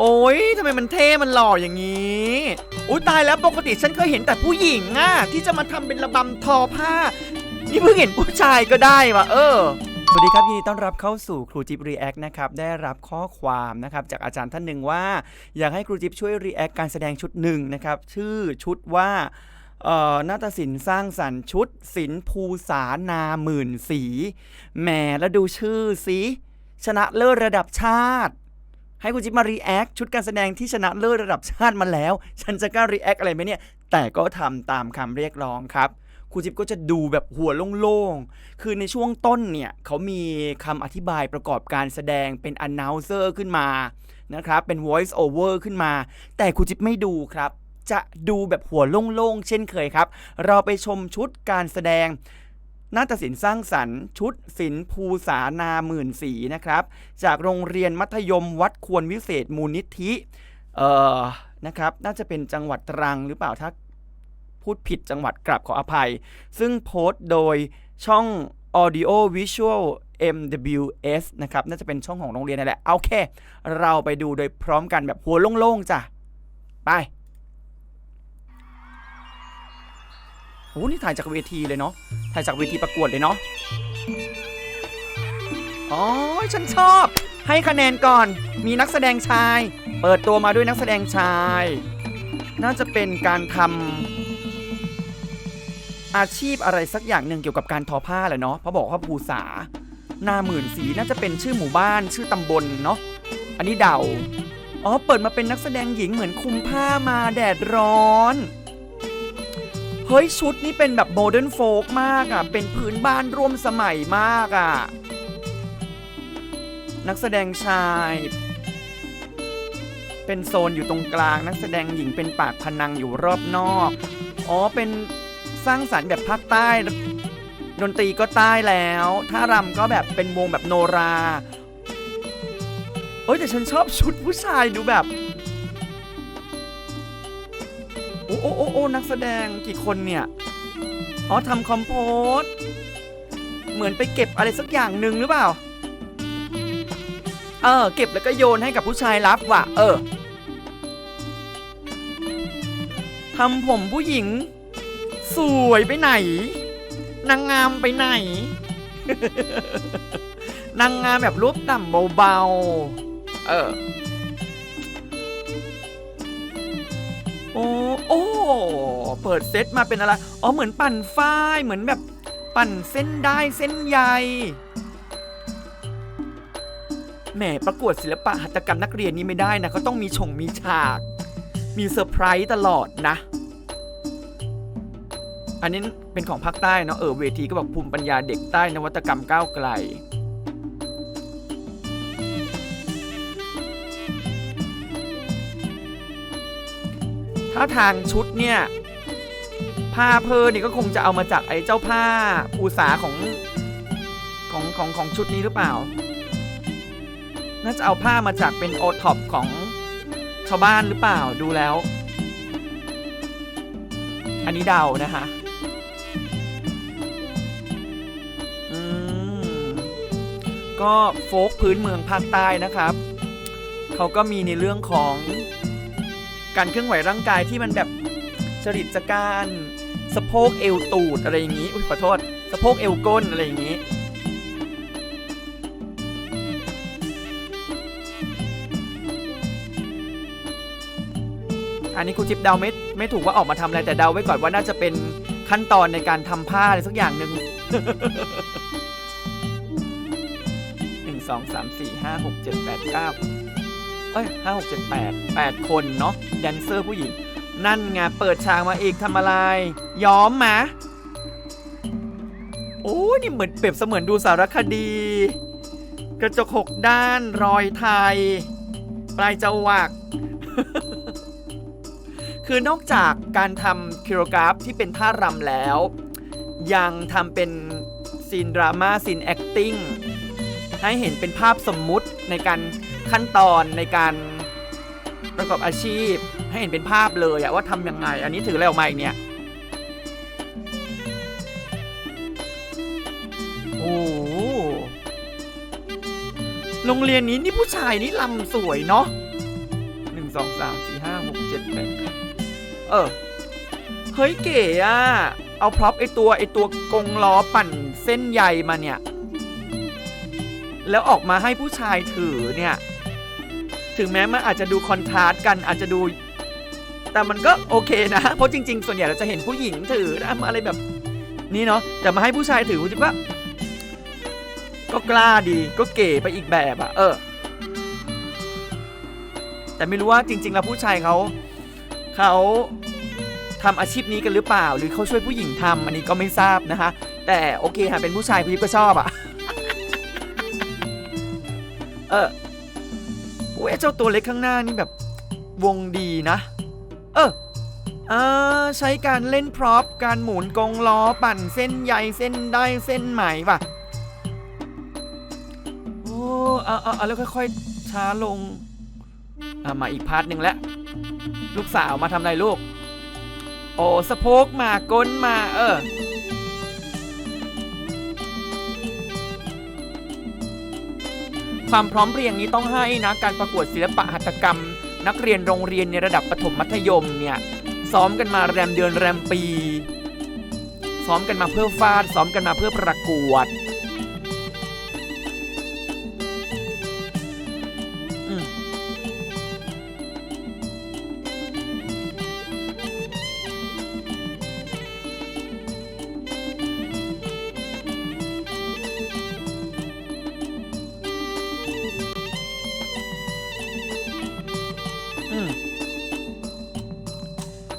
โอ้ยทำไมมันเท่ มันหล่ออย่างนี้อุ้ยตายแล้วปกติฉันเคยเห็นแต่ผู้หญิงอะที่จะมาทำเป็นระบำทอผ้า นี่เพิ่งเห็นผู้ชายก็ได้วะเออสวัสดีครับยินดีต้อนรับเข้าสู่ครูจิ๊บรีแอคนะครับได้รับข้อความนะครับจากอาจารย์ท่านหนึ่งว่า อยากให้ครูจิ๊บช่วยรีแอคการแสดงชุดหนึ่งนะครับชื่อชุดว่าเอ่อนาฏศิลป์สร้างสรรค์ชุดศิลป์ภูษานาหมื่นสีแหมแล้วดูชื่อสิชนะเลิศระดับชาติ ให้คุณจิ๊บมารีแอคชุดการแสดงที่ชนะเลิศระดับชาติมาแล้ว ฉันจะกล้ารีแอคอะไรไหมเนี่ย แต่ก็ทำตามคำเรียกร้องครับครูจิ๊บก็จะดูแบบหัวโล่งๆ คือในช่วงต้นเนี่ยเขามีคำอธิบายประกอบการแสดงเป็น announcer ขึ้นมานะครับ เป็น voice over ขึ้นมา แต่ครูจิ๊บไม่ดูครับ จะดูแบบหัวโล่งๆ เช่นเคยครับ เราไปชมชุดการแสดง นาฏศิลป์สร้างสรรค์ชุดศิลป์ภูษานาหมื่นสีนะครับ จากโรงเรียนมัธยมวัดควรวิเศษมูลนิธิเอ่อนะครับ น่าจะเป็นจังหวัดตรังหรือเปล่าถ้าพูดผิดจังหวัดกลับขออภัย ซึ่งโพสต์โดยช่อง Audio Visual MWS นะครับ น่าจะเป็นช่องของโรงเรียนนั่นแหละ เอาแค่เราไปดูโดยพร้อมกันแบบหัวโล่งๆจ้ะ ไป โอ้นี่ถ่ายจากเวทีเลยเนาะ ถ่ายจากเวทีประกวดเลยเนาะ อ๋อ ฉันชอบ ให้คะแนนก่อน มีนักแสดงชาย เปิดตัวมาด้วยนักแสดงชาย น่าจะเป็นการทำอาชีพอะไรสักอย่างหนึ่งเกี่ยวกับการทอผ้าแหละเนาะเพราะบอกว่าภูษาหน้าหมื่นสีน่าจะเป็นชื่อหมู่บ้านชื่อตำบลเนาะ อันนี้เดา อ๋อ เปิดมาเป็นนักแสดงหญิงเหมือนคุมผ้ามาแดดร้อน เฮ้ยชุดนี้เป็นแบบโมเดิร์นโฟกมากอะ่ะ เป็นพื้นบ้านร่วมสมัยมากอะ่ะ นักแสดงชาย เป็นโซนอยู่ตรงกลาง นักแสดงหญิงเป็นปากพนังอยู่รอบนอก อ๋อ เป็นสร้างสรรค์แบบภาคใต้ ดนตรีก็ใต้แล้ว ถ้ารำก็แบบเป็นวงแบบโนรา เอ้ยแต่ฉันชอบชุดผู้ชายดูแบบ นักแสดงกี่คนเนี่ย อ๋อทำคอมโพสเหมือนไปเก็บอะไรสักอย่างหนึ่งหรือเปล่า เออ เก็บแล้วก็โยนให้กับผู้ชายรับว่ะ เออทำผมผู้หญิง สวยไปไหน นางงามไปไหน นางงามแบบรูปต่ำเบาๆ เออ โอ้โอ้เปิดเซตมาเป็นอะไร อ๋อ เหมือนปั่นฝ้ายเหมือนแบบปั่นเส้นได้เส้นใยแหมประกวดศิลปะหัตถกรรมนักเรียนนี่ไม่ได้นะเขาต้องมีชงมีฉาก มีเซอร์ไพรส์ตลอดนะ อันนี้เป็นของภาคใต้เนาะเออเวทีก็บอกภูมิปัญญาเด็กใต้นวัตกรรมก้าวไกล ถ้าทางชุดเนี่ย ผ้าเพอนี่ก็คงจะเอามาจากไอ้เจ้าผ้าภูษาของของของของชุดนี้หรือเปล่า น่าจะเอาผ้ามาจากเป็นโอท็อปของชาวบ้านหรือเปล่าดูแล้ว อันนี้เดานะคะอืมก็โฟกพื้นเมืองภาคใต้นะครับ เขาก็มีในเรื่องของ การเคลื่อนไหวร่างกายที่มันแบบจริตจักรานสะโพกเอวตูดอะไรอย่างนี้อุ้ยขอโทษสะโพกเอวก้นอะไรอย่างนี้ อันนี้ครูจิ๊บเดาไม่ไม่ถูกว่าออกมาทำอะไรแต่เดาไว้ก่อนว่าน่าจะเป็นขั้นตอนในการทำผ้าอะไรสักอย่างหนึ่งหนึ่งสองสามสี่ห้าหกเจ็ดแปดเก้า เอ้ยห้าหกเจ็ดแปดแปดคนเนาะแดนเซอร์ผู้หญิง นั่นไงเปิดฉากมาอีกทำอะไร ย้อมมาโอ้นี่เหมือนเปรียบเสมือนดูสารคดี กระจกหกด้านรอยไทย ปลายจวัก คือนอกจากการทำคิโรกราฟที่เป็นท่ารำแล้ว ยังทำเป็นซีนดราม่าซีนแอคติ้งให้เห็นเป็นภาพสมมุติในการ ขั้นตอนในการประกอบอาชีพให้เห็นเป็นภาพเลยอะว่าทำยังไง อันนี้ถืออะไรออกมาอีกเนี่ยโอ้โรงเรียนนี้นี่ผู้ชายนี่ลำสวยเนาะหนึ่งสองสามสี่ห้าหกเจ็ดแปดเออ เฮ้ยเก๋อะเอาพร็อพไอตัวไอตัวกงล้อปั่นเส้นใยมาเนี่ย แล้วออกมาให้ผู้ชายถือเนี่ย ถึงแม้มันอาจจะดูคอนทราสต์กันอาจจะดู แต่มันก็โอเคนะ เพราะจริง ๆ ส่วนใหญ่เราจะเห็นผู้หญิงถือนะอะไรแบบนี้เนาะแต่มาให้ผู้ชายถือคุณจิ๊บว่าก็กล้าดีก็เก๋ไปอีกแบบอะเออ แต่ไม่รู้ว่าจริง ๆ แล้วผู้ชายเขาเขาทำอาชีพนี้กันหรือเปล่า หรือเขาช่วยผู้หญิงทำอันนี้ก็ไม่ทราบนะคะ แต่โอเคค่ะเป็นผู้ชายคุณจิ๊บก็ชอบอะเออ โอ้ยเจ้าตัวเล็กข้างหน้านี่แบบวงดีนะ เอออ่าใช้การเล่นพร็อพการหมุนกงล้อปั่นเส้นใยเส้นได้เส้นไหมว่ะ โอ้เอาเอาเอาแล้วค่อยๆช้าลงอะมาอีกพาร์ทหนึ่งแล้ว ลูกสาวมาทำอะไรลูก โอ้สะโพกมาก้นมาเออ ความพร้อมเพรียงนี้ต้องให้นะการประกวดศิลปะหัตถกรรม นักเรียนโรงเรียนในระดับประถมมัธยมเนี่ยซ้อมกันมาแรมเดือนแรมปี ซ้อมกันมาเพื่อฟาดซ้อมกันมาเพื่อประกวด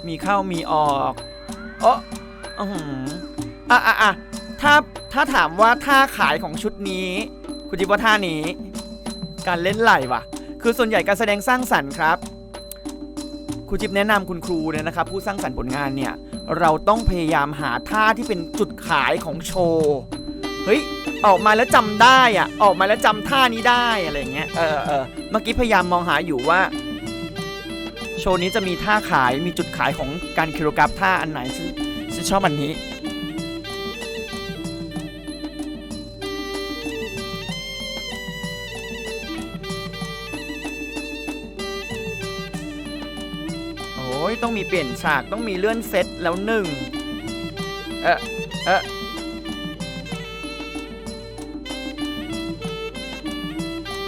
มีเข้ามีออกโอ้อือหืออะอะอะถ้าถ้าถามว่าท่าขายของชุดนี้ คุณจิบว่าท่านี้ การเล่นไหลว่ะคือส่วนใหญ่การแสดงสร้างสรรค์ครับครูจิ๊บแนะนำคุณครูเนี่ยนะครับ ผู้สร้างสรรค์ผลงานเนี่ย เราต้องพยายามหาท่าที่เป็นจุดขายของโชว์เฮ้ยออกมาแล้วจำได้อะออกมาแล้วจำท่านี้ได้อะไรอย่างเงี้ยเออเออเมื่อกี้พยายามมองหาอยู่ว่า ชว์นี้จะมีท่าขายมีจุดขายของการคิโรกราฟท่าอันไหนฉันฉันชอบอันนี้ โอ้ยต้องมีเปลี่ยนฉากต้องมีเลื่อนเซตแล้วหนึ่งเออเออ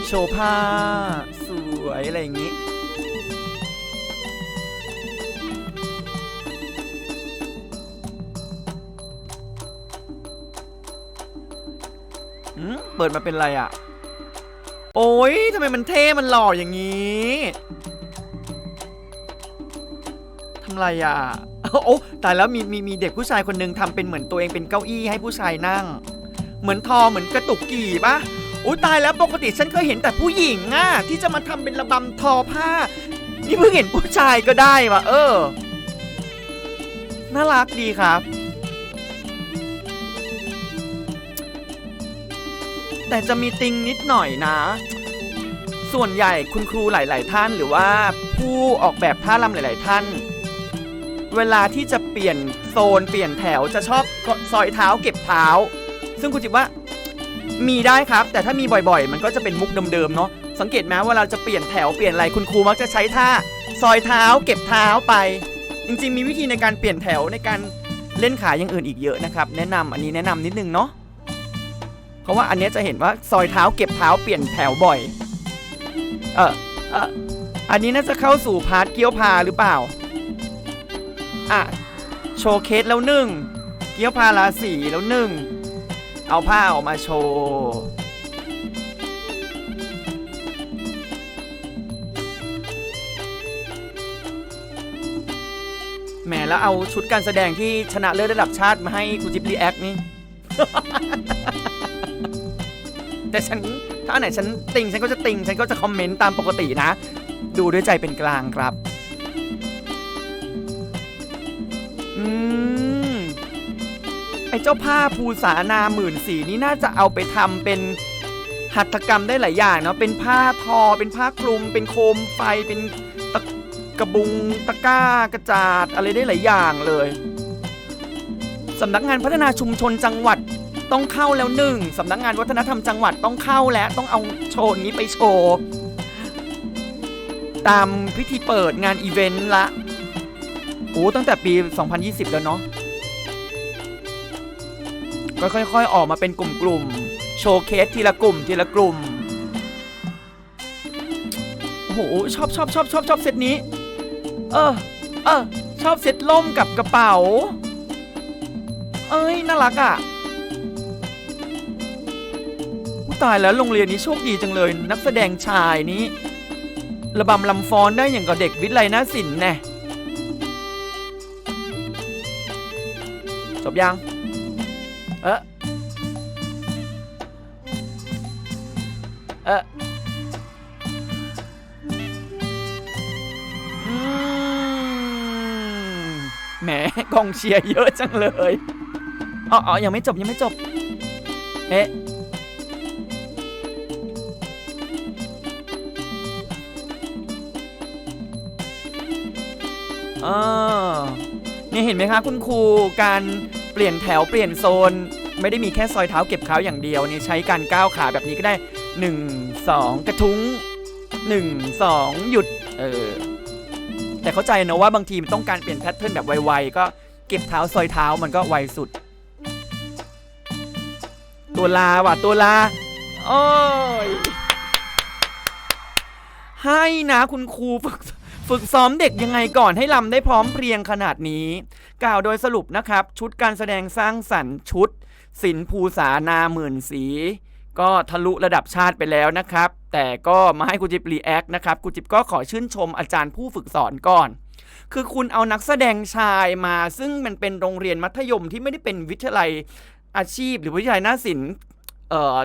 โชว์ผ้าสวยอะไรอย่างงี้ เปิดมาเป็นไรอะ โอ้ยทำไมมันเท่ มันหล่ออย่างนี้ทำไรอะ โอ้ตายแล้วมีมีมีเด็กผู้ชายคนหนึ่งทำเป็นเหมือนตัวเองเป็นเก้าอี้ให้ผู้ชายนั่ง เหมือนทอเหมือนกระตุกกี่ปะอุ้ยตายแล้วปกติฉันเคยเห็นแต่ผู้หญิงอะที่จะมาทำเป็นระบำทอผ้า นี่เพิ่งเห็นผู้ชายก็ได้ว่ะเออ น่ารักดีครับ แต่จะมีติงนิดหน่อยนะ ส่วนใหญ่คุณครูหลาย ๆ ท่านหรือว่าผู้ออกแบบท่ารำหลาย ๆ ท่าน เวลาที่จะเปลี่ยนโซนเปลี่ยนแถวจะชอบซอยเท้าเก็บเท้า ซึ่งคุณจิบว่ามีได้ครับ แต่ถ้ามีบ่อย ๆ มันก็จะเป็นมุกเดิม ๆ เนาะสังเกตไหมว่าเราจะเปลี่ยนแถวเปลี่ยนอะไรคุณครูมักจะใช้ท่าซอยเท้าเก็บเท้าไป จริง ๆ มีวิธีในการเปลี่ยนแถวในการเล่นขาอย่างอื่นอีกเยอะนะครับ แนะนำอันนี้แนะนำนิดนึงเนาะ เพราะว่าอันนี้จะเห็นว่าซอยเท้าเก็บเท้าเปลี่ยนแถวบ่อย เออเอออันนี้น่าจะเข้าสู่พาร์ทเกี้ยวพาหรือเปล่า อะ โชว์เคสแล้วหนึ่ง เกี้ยวพาราสีแล้วหนึ่ง เอาผ้าออกมาโชว์ แหมแล้วเอาชุดการแสดงที่ชนะเลิศระดับชาติมาให้กูจิบรีแอคนี่ แต่ฉันถ้าอันไหนฉันติงฉันก็จะติงฉันก็จะคอมเมนต์ตามปกตินะ ดูด้วยใจเป็นกลางครับ อืม ไอ้เจ้าผ้าภูสานาหมื่นสีนี่น่าจะเอาไปทำเป็นหัตถกรรมได้หลายอย่างเนาะ เป็นผ้าทอ เป็นผ้าคลุม เป็นโคมไฟ เป็นตะกระบุง ตะกร้า กระจาด อะไรได้หลายอย่างเลย สำนักงานพัฒนาชุมชนจังหวัด ต้องเข้าแล้วหนึ่งสำนักงานวัฒนธรรมจังหวัดต้องเข้าแล้วต้องเอาโชว์นี้ไปโชว์ ตามพิธีเปิดงานอีเวนต์ละโอ้ตั้งแต่ปี 2020 แล้วเนาะก็ค่อยๆ ออกมาเป็นกลุ่มๆ โชว์เคสทีละกลุ่มทีละกลุ่ม โอ้โห ชอบชอบชอบชอบชอบเซตนี้ เออ เออ ชอบเซตล่มกับกระเป๋า เอ้ย น่ารักอะ ตายแล้วโรงเรียนนี้โชคดีจังเลย นักแสดงชายนี้ ระบำลำฟ้อนได้อย่างกับเด็กวิทย์ไลนาศิลป์แน่จบยัง เออเออแหมกองเชียร์เยอะจังเลย อ๋ออ๋อยังไม่จบยังไม่จบ เอ๊ะ อ่านี่เห็นไหมคะคุณครูการเปลี่ยนแถวเปลี่ยนโซน ไม่ได้มีแค่ซอยเท้าเก็บเท้าอย่างเดียวนี่ใช้การก้าวขาแบบนี้ก็ได้ 1 2 กระทุ้ง 1 2 หยุดเออแต่เข้าใจนะว่าบางทีมันต้องการเปลี่ยนแพทเทิร์นแบบไวๆก็เก็บเท้าซอยเท้ามันก็ไวสุด ตัวลาว่ะตัวลาโอ้ยให้นะคุณครูฝึก ฝึกซ้อมเด็กยังไงก่อนให้ลำได้พร้อมเพรียงขนาดนี้ กล่าวโดยสรุปนะครับ ชุดการแสดงสร้างสรรค์ชุด ศิลป์ภูษานาหมื่นสี ก็ทะลุระดับชาติไปแล้วนะครับ แต่ก็มาให้กูจิบรีแอคนะครับกูจิบก็ขอชื่นชมอาจารย์ผู้ฝึกสอนก่อน คือคุณเอานักแสดงชายมาซึ่งมันเป็นโรงเรียนมัธยมที่ไม่ได้เป็นวิทยาลัยอาชีพ หรือวิทยาลัยหน้าศิลป์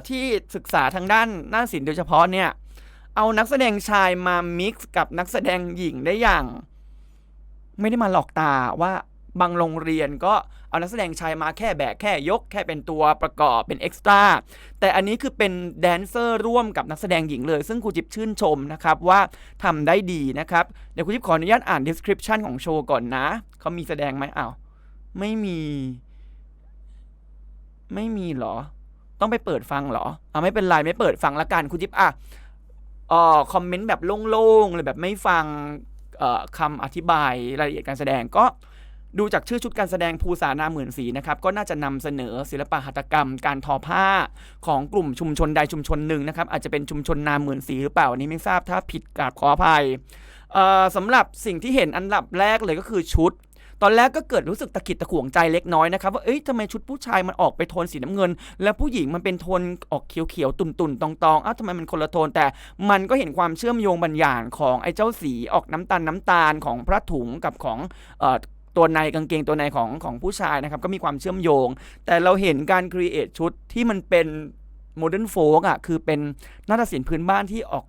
ที่ศึกษาทางด้านหน้าศิลป์โดยเฉพาะเนี่ย เอานักแสดงชายมามิกซ์กับนักแสดงหญิงได้อย่าง ไม่ได้มาหลอกตาว่าบางโรงเรียนก็เอานักแสดงชายมาแค่แบกแค่ยกแค่เป็นตัวประกอบเป็นเอ็กซ์ตร้าแต่อันนี้คือเป็นแดนเซอร์ร่วมกับนักแสดงหญิงเลย ซึ่งครูจิ๊บชื่นชมนะครับว่าทำได้ดีนะครับ เดี๋ยวครูจิ๊บขออนุญาตอ่าน description ของโชว์ก่อนนะเขามีแสดงไหมอ้าวไม่มี ไม่มีหรอ ต้องไปเปิดฟังหรออ่าไม่เป็นไรไม่เปิดฟังละกันครูจิ๊บอะ ออคอมเมนต์แบบโล่งๆเลยแบบไม่ฟังเอ่อคำอธิบายรายละเอียดการแสดงก็ดูจากชื่อชุดการแสดงภูษานาหมื่นสีนะครับ ก็น่าจะนำเสนอศิลปะหัตถกรรม การทอผ้าของกลุ่มชุมชนใดชุมชนหนึ่งนะครับ อาจจะเป็นชุมชนนาหมื่นสีหรือเปล่าอันนี้ไม่ทราบถ้าผิดกราบขออภัยสำหรับสิ่งที่เห็นอันดับแรกเลยก็คือชุด ตอนแรกก็เกิดรู้สึกตะกิดตะขวงใจเล็กน้อยนะครับว่าเอ้ยทำไมชุดผู้ชายมันออกไปโทนสีน้ำเงิน แล้วผู้หญิงมันเป็นโทนออกเขียวๆตุ่นๆตองๆอ้าวทำไมมันคนละโทน แต่มันก็เห็นความเชื่อมโยงบางอย่างของไอ้เจ้าสีออกน้ำตาลน้ำตาลของพระถุงกับของเอ่อตัวในกางเกงตัวในของของผู้ชายนะครับก็มีความเชื่อมโยง แต่เราเห็นการครีเอทชุดที่มันเป็นโมเดิร์นโฟกอะคือเป็นนาฏศิลป์พื้นบ้านที่ออก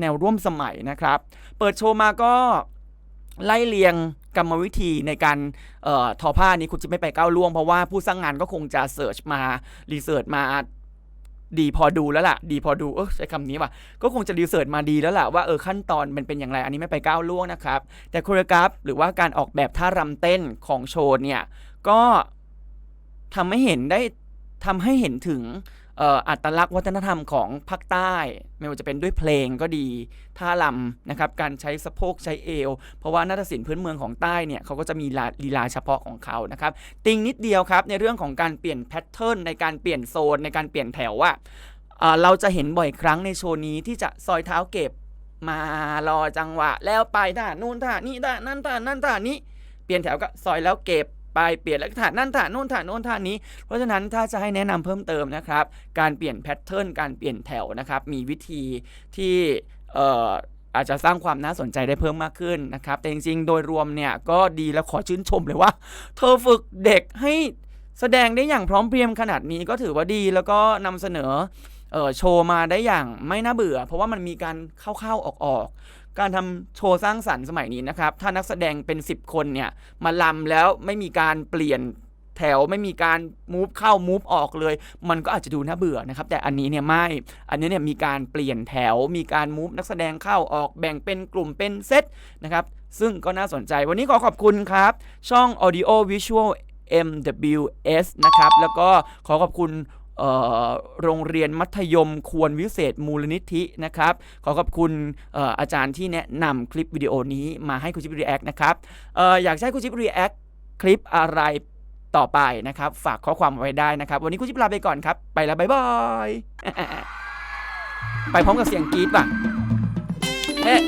แนวร่วมสมัยนะครับ เปิดโชว์มาก็ไล่เรียง กรรมวิธีในการออทอผ้านี้คุณจะไม่ไปก้าวล่วง เพราะว่าผู้สร้างงานก็คงจะเสิร์ชมารีเสิร์ชมาดีพอดูแล้วล่ะ ดีพอดูเออใช้คำนี้ว่ะ ก็คงจะรีเสิร์ชมาดีแล้วล่ะว่าเออขั้นตอนมันเป็นอย่างไร อันนี้ไม่ไปก้าวล่วงนะครับ แต่โคเรกราฟหรือว่าการออกแบบท่ารำเต้นของโชว์เนี่ย ก็ทำให้เห็นได้ทำให้เห็นถึง อัตลักษณ์วัฒนธรรมของภาคใต้ ไม่ว่าจะเป็นด้วยเพลงก็ดีท่ารำนะครับการใช้สะโพกใช้เอว เพราะว่านาฏศิลป์พื้นเมืองของใต้เนี่ยเขาก็จะมีลาลีลาเฉพาะของเขานะครับติงนิดเดียวครับในเรื่องของการเปลี่ยนแพทเทิร์นในการเปลี่ยนโซนในการเปลี่ยนแถวอะอะเราจะเห็นบ่อยครั้งในโชว์นี้ที่จะซอยเท้าเก็บมารอจังหวะ แล้วไปท่านู่นท่านี่ท่านั่นท่านั่นท่านี้ เปลี่ยนแถวก็ซอยแล้วเก็บ ไปเปลี่ยนแล้วถ่านั่นท่าโน่นท่าโน่นท่านนี้ เพราะฉะนั้นถ้าจะให้แนะนำเพิ่มเติมนะครับ การเปลี่ยนแพทเทิร์นการเปลี่ยนแถวนะครับ มีวิธีที่เอ่ออาจจะสร้างความน่าสนใจได้เพิ่มมากขึ้นนะครับ แต่จริงๆ โดยรวมเนี่ยก็ดีแล้วขอชื่นชมเลยว่า เธอฝึกเด็กให้แสดงได้อย่างพร้อมเพรียงขนาดนี้ก็ถือว่าดีแล้วก็นำเสนอเอ่อโชว์มาได้อย่างไม่น่าเบื่อ เพราะว่ามันมีการเข้าๆออกๆ การทำโชว์สร้างสรรค์สมัยนี้นะครับ ถ้านักแสดงเป็น 10 คนเนี่ยมาลำแล้วไม่มีการเปลี่ยนแถวไม่มีการมูฟเข้ามูฟออกเลย มันก็อาจจะดูน่าเบื่อนะครับ แต่อันนี้เนี่ยไม่ อันนี้เนี่ยมีการเปลี่ยนแถว มีการมูฟนักแสดงเข้าออกแบ่งเป็นกลุ่มเป็นเซตนะครับ ซึ่งก็น่าสนใจ วันนี้ขอขอบคุณครับ ช่อง Audio Visual MWS นะครับ แล้วก็ขอขอบคุณ โรงเรียนมัธยมควรวิเศษมูลนิธินะครับ ขอขอบคุณอออาจารย์ที่แนะนำคลิปวิดีโอนี้มาให้คุณชิปรีแอคนะครับอออยากให้คุณชิปรีแอคคลิปอะไรต่อไปนะครับ ฝากข้อความไว้ได้นะครับ วันนี้คุณชิปลาไปก่อนครับ ไปแล้ว บ๊ายบาย ไปพร้อมกับเสียงกรี๊ดป่ะเอ๊ะ